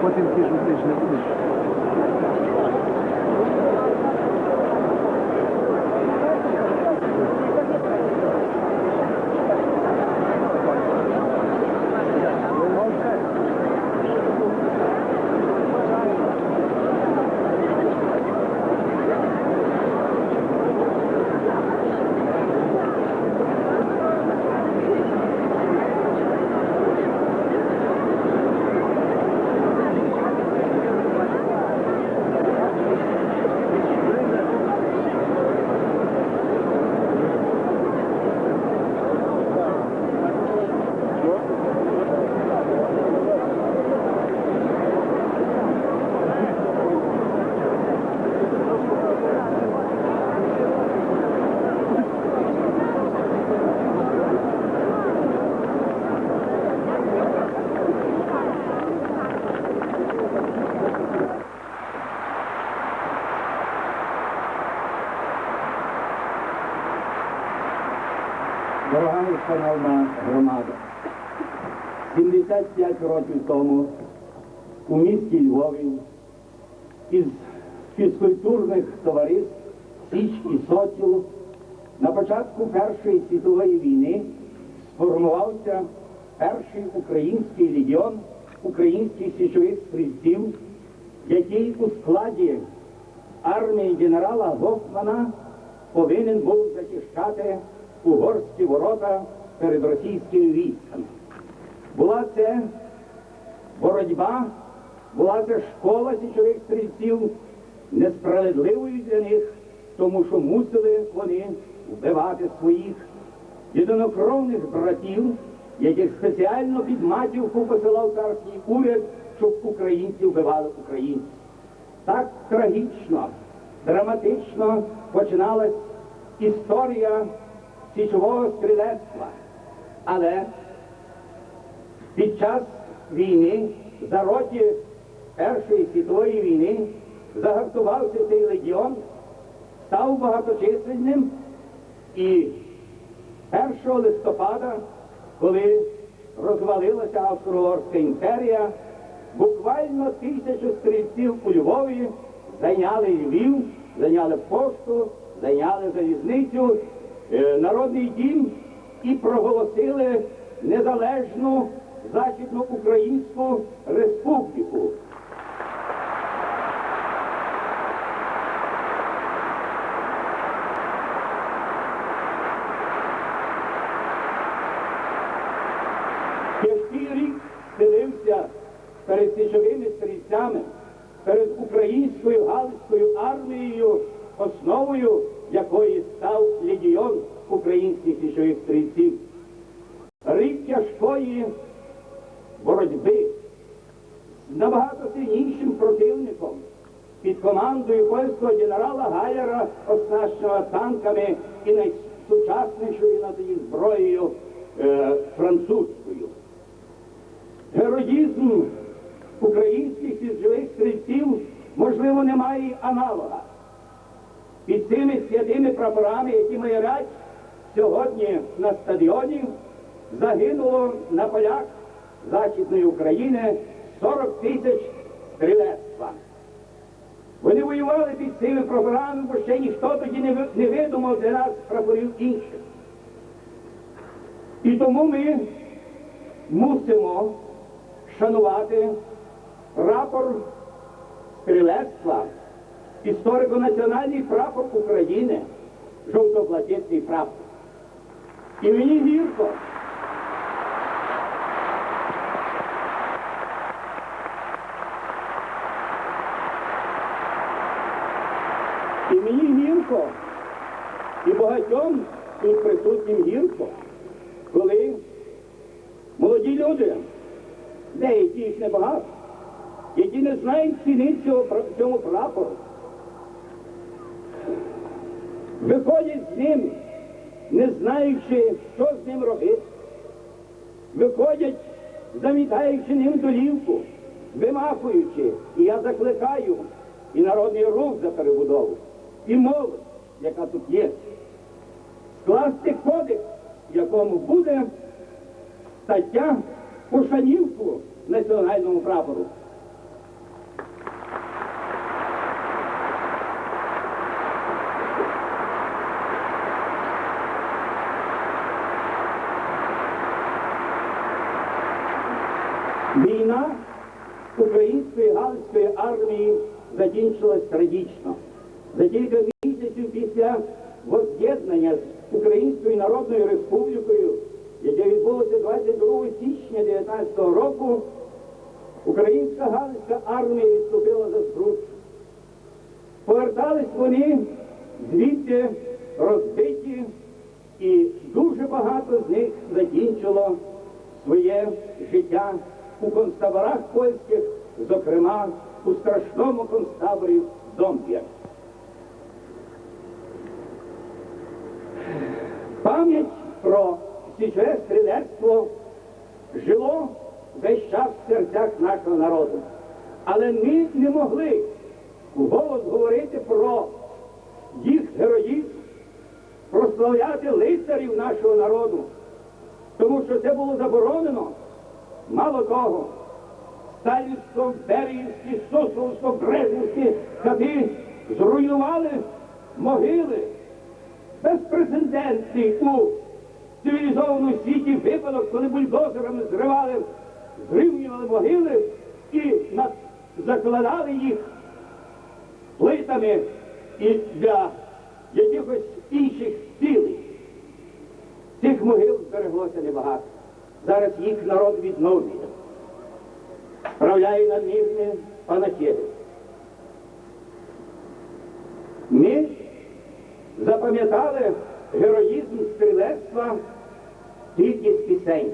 потім ті ж ти ж шановна громада, 75 років тому у місті Львові із фізкультурних товариств Січ і Сотіл на початку Першої світової війни сформувався перший український легіон українських січових стрільців, який у складі армії генерала Гофмана повинен був захищати угорські ворота перед російськими військами. Була це боротьба, була це школа січових стрільців, несправедливою для них, тому що мусили вони вбивати своїх єдинокровних братів, яких спеціально під матівку посилав царський уряд, щоб українці вбивали українців. Так трагічно, драматично починалась історія січового стрілецтва. Але під час війни, за роки Першої світової війни, загартувався цей легіон, став багаточисленним і 1 листопада, коли розвалилася Австро-Угорська імперія, буквально тисячу стрільців у Львові зайняли Львів, зайняли пошту, зайняли залізницю, е, народний дім і проголосили незалежну Західноукраїнську республіку. Тяжкий рік стелився перед січовими стрільцями, перед українською галицькою армією, основою якої став легіон українських січових стрільців. Рік тяжкої боротьби з набагато сильнішим противником під командою польського генерала Гаєра, оснащеного танками і найсучаснішою над її зброєю е, французькою. Героїзм українських січових стрільців, можливо, не має аналога. Під цими святими прапорами, які майорять сьогодні на стадіоні, загинуло на полях Західної України 40 тисяч стрілецтва. Вони воювали під цими прапорами, бо ще ніхто тоді не не видумав для нас прапорів інших. І тому ми мусимо шанувати прапор стрілецтва, історико-національний прапор України, жовто-блакитний прапор. І мені гірко. І мені гірко, і багатьом тут присутнім гірко, коли молоді люди, деякі їх небагато, які не знають ціни цього, цьому прапору, виходять з ним, не знаючи, що з ним робити, виходять, замітаючи ним долівку, вимахуючи. І я закликаю і народний рух за перебудову, і молодь, яка тут є, скласти кодекс, в якому буде стаття пошанівку національному прапору. Війна української галицької армії закінчилась трагічно. За кілька місяців після воз'єднання з Українською Народною Республікою, яке відбулося 22 січня 19 року, українська галицька армія відступила за Збруч. Повертались вони звідти розбиті, і дуже багато з них закінчило своє життя у концтаборах польських, зокрема у страшному концтаборі Домб'я. Пам'ять про січове стрілецтво жило весь час в серцях нашого народу. Але ми не могли вголос говорити про їх героїзм, прославляти лицарів нашого народу, тому що це було заборонено. Мало того, сталінсько беріївські сосовсько брежнівські хати зруйнували могили безпрецедентний у цивілізованому світі випадок, коли бульдозерами зривали, зрівнювали могили і закладали їх плитами і для якихось інших цілей. Цих могил збереглося небагато. Зараз їх народ відновлює. Справляє над ними панахиди. Ми запам'ятали героїзм стрілецтва тільки з пісень.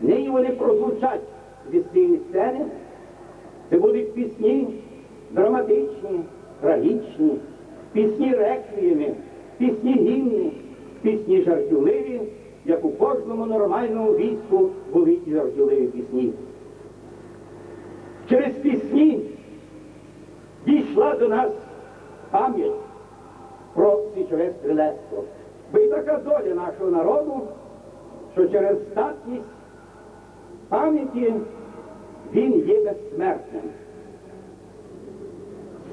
Нині вони прозвучать зі сцени сцени. Це будуть пісні драматичні, трагічні, пісні реквієми, пісні гімні, пісні жартівливі, як у кожному нормальному війську були і жартівливі пісні. Через пісні дійшла до нас пам'ять про січове стрілецтво. Бо і така доля нашого народу, що через статність пам'яті він є безсмертним.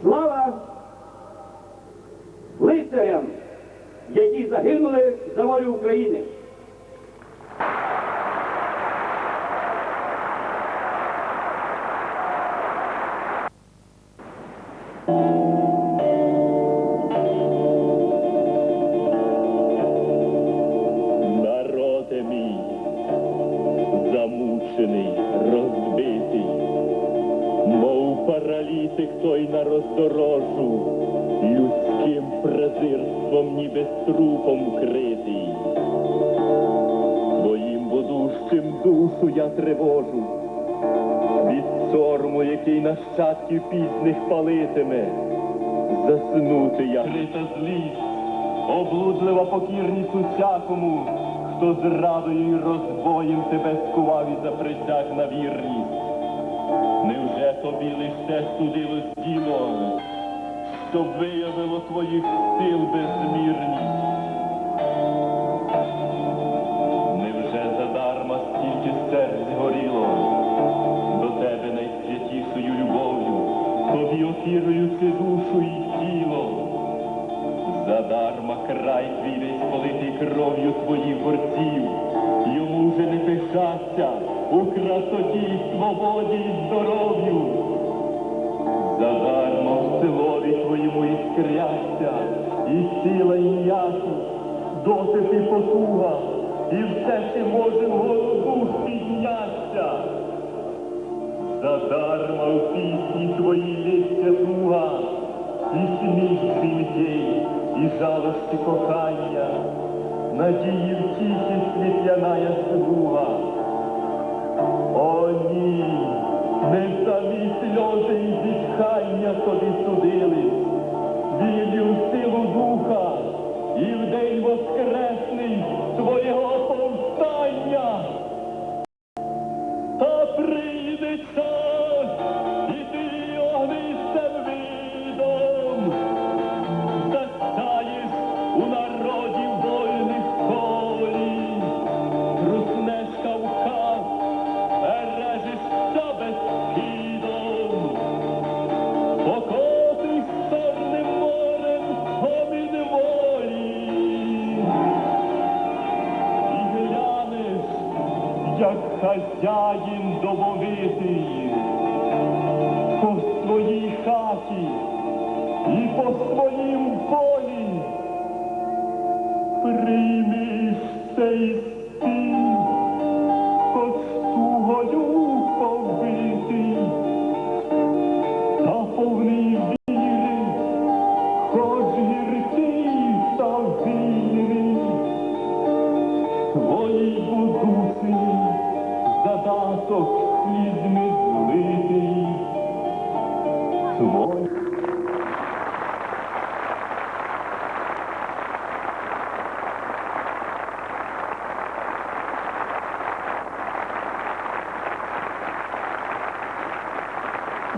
Слава лицарям, які загинули за волю України. Який нащадків пізних палитиме, заснути я. Крита злість, облудлива покірність усякому, хто зрадою і розбоєм тебе скував і заприсяг на вірність. Невже тобі лиш те судилось діло, щоб виявило твоїх сил безмірність? Кров'ю твоїх борців, йому вже не пишаться у красоті, свободі і здоров'ю. Задарма в силові твоєму іскряться, і сила, і м'якість, досить і потуга, і все ще може вгору підняться. Задарма в пісні твоїй лється туга, і сміх дзвінкий, і жалості кохання, надії втіхи світляна смуга. О, ні, не самі сльози і зітхання тобі судили, хазяїн домовитий, по своїй хаті і по своїм полі прийми цей.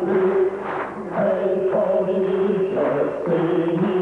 Hey, Tony, just see me.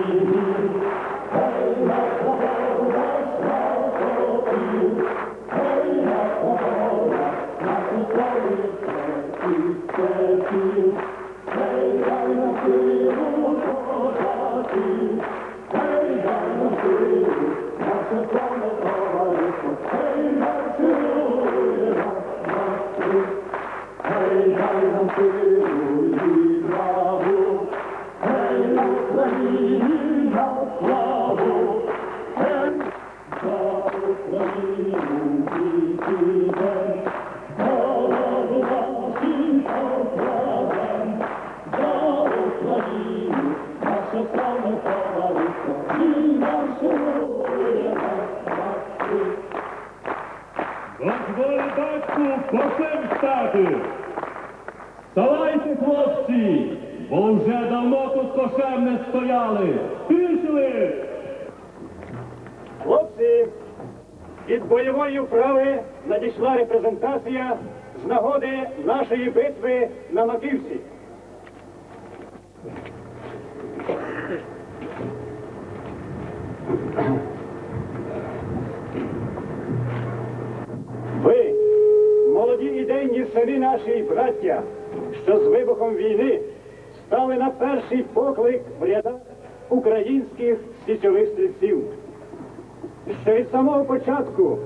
Батьку посем стати. Вставайте, хлопці, бо вже давно тут кошем не стояли. Пішли! Хлопці, від бойової вправи надійшла репрезентація з нагоди нашої битви на Маківці. Ви, молоді ідейні і наші браття, що з вибухом війни стали на перший поклик в рядах українських січових стрільців. Ще від самого початку